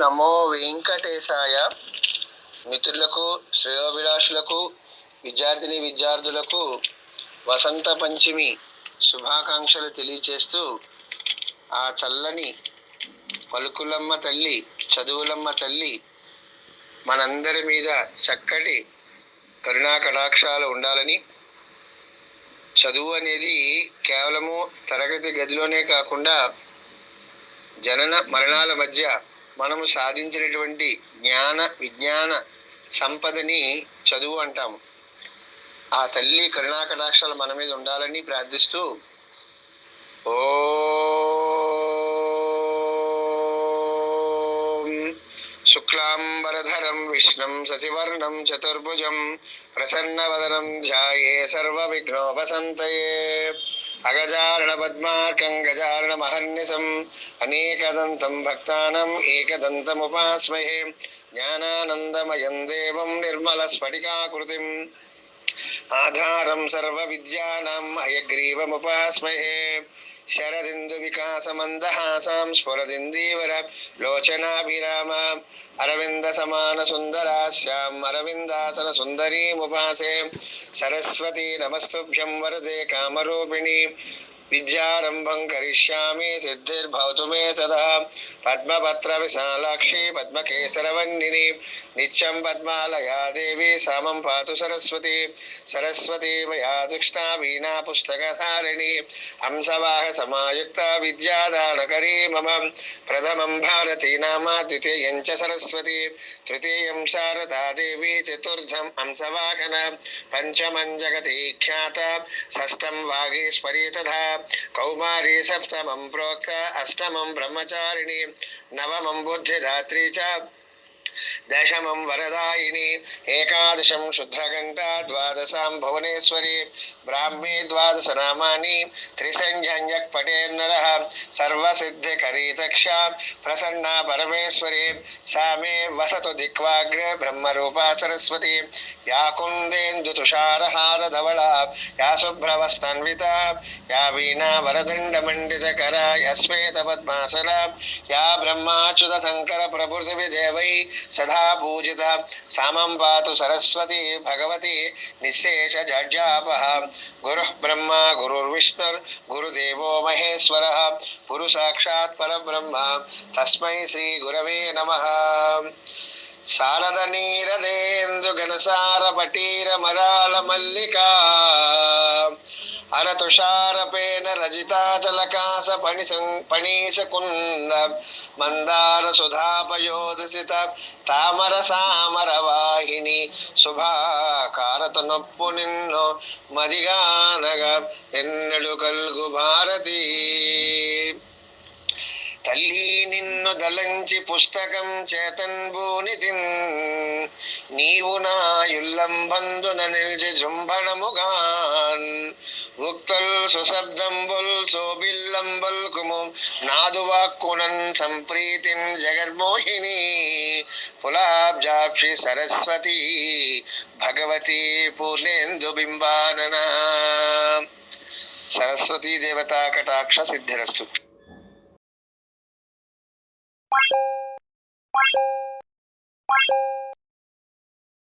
నమో వెంకటేశాయ. మిత్రులకు శ్రేయోభిలాషులకు విద్యార్థిని విద్యార్థులకు వసంత పంచమి శుభాకాంక్షలు తెలియచేస్తూ ఆ చల్లని పలుకులమ్మ తల్లి చదువులమ్మ తల్లి మనందరి మీద చక్కటి కరుణా కటాక్షాలు ఉండాలని చదువు అనేది కేవలము తరగతి గదిలోనే కాకుండా జనన మరణాల మధ్య మనము సాధించినటువంటి జ్ఞాన విజ్ఞాన సంపదని చదువు అంటాము. ఆ తల్లి కరుణాకటాక్షాలు మన మీద ఉండాలని ప్రార్థిస్తూ ఓం శుక్లాంబరధరం విష్ణం శశివర్ణం చతుర్భుజం ప్రసన్నవదనం ధ్యాయే సర్వ విఘ్నోపసంతయే अगजार्णपद्मार्कम् गजार्णमहर्निशम् अनेकदन्तम् भक्तानम् एकदन्तमुपास्महे ज्ञानानन्दमयम् देवम् निर्मलस्फटिकाकृतिम् आधारम् सर्वविद्यानाम् अयग्रीवमुपास्महे शरदिन्दुविकासमन्दहासां स्फुरदिन्दीवरां लोचनाभिरामाम् अरविन्दसमानसुन्दरास्याम् अरविन्दासनसुन्दरीमुपासे। सरस्वती नमस्तुभ्यं वरदे कामरूपिणी। विद्यारम्भं करिष्यामि, सिद्धिर्भवतु मे सदा। पद्मपत्रविशालाक्षी पद्मकेसरवन्दिनी नित्यं पद्मालया देवी, समं पातु सरस्वती। सरस्वती मया दुष्टा वीणा पुस्तकधारिणी। हंसवाहसमायुक्ता विद्यादानकरी मम। प्रथमं भारती नाम, द्वितीयं च सरस्वती। तृतीयं शारदा देवी चतुर्थम् हंसवाहन। पञ्चमं जगती ख्याता षष्ठं वागीश्वरी तथा कौमारी सप्तमं प्रोक्ता अष्टमं ब्रह्मचारिणी नवमं बुद्धिधात्री च। दशमं वरदायिनी एकादशं शुद्धघण्टा द्वादशां भुवनेश्वरी ब्राह्मी द्वादशनामानि त्रिसञ्जञ्जक्पटेर्नरः सर्वसिद्धिकरीदक्षा प्रसन्ना परमेश्वरी सा मे वसतु दिक्वाग्र ब्रह्मरूपा सरस्वती या कुन्देन्दुतुषारहारधवला या सुभ्रवस्तन्विता या वीणा वरदण्डमण्डितकरा या श्वेतपद्मासला या ब्रह्माच्युतशङ्करप्रभृतिविदेवै सदा पूजित। सामं पातु सरस्वती भगवती निःशेष झज्जापः गुरुः ब्रह्मा गुरुर्विष्णुर्गुरुदेवो महेश्वरः। गुरुसाक्षात् परब्रह्म। तस्मै श्रीगुरवे नमः। शारदनीरदेन्दुघनसारपटीरमरालमल्लिका మహేశ్వర గురు సాక్షాత్ పరబ్రహ్మ రజితాచలకాస పణి పణీశ మందార సుధాపయోదసిత తామర సామర వాహిని శుభాకారత నొప్పు నిన్ను మదిగానగా ఎన్నడు కల్గు భారతి తల్లి నన్ను దలంచి పుస్తకం చేతన్భూనితిన్ నీవు నా యుల్లంబందున నిలిచి జుంభణముగాన్. ఉక్తల్ సుశబ్దంబుల్ సోబిల్లంబుల్ కుము. నాదు వాక్కునన్ సంప్రీతిన్ జగన్మోహిని పులాబ్జాక్షి సరస్వతి భగవతి పూర్ణేందు బింబానన. సరస్వతీ దేవతా కటాక్ష సిద్ధిరస్తు.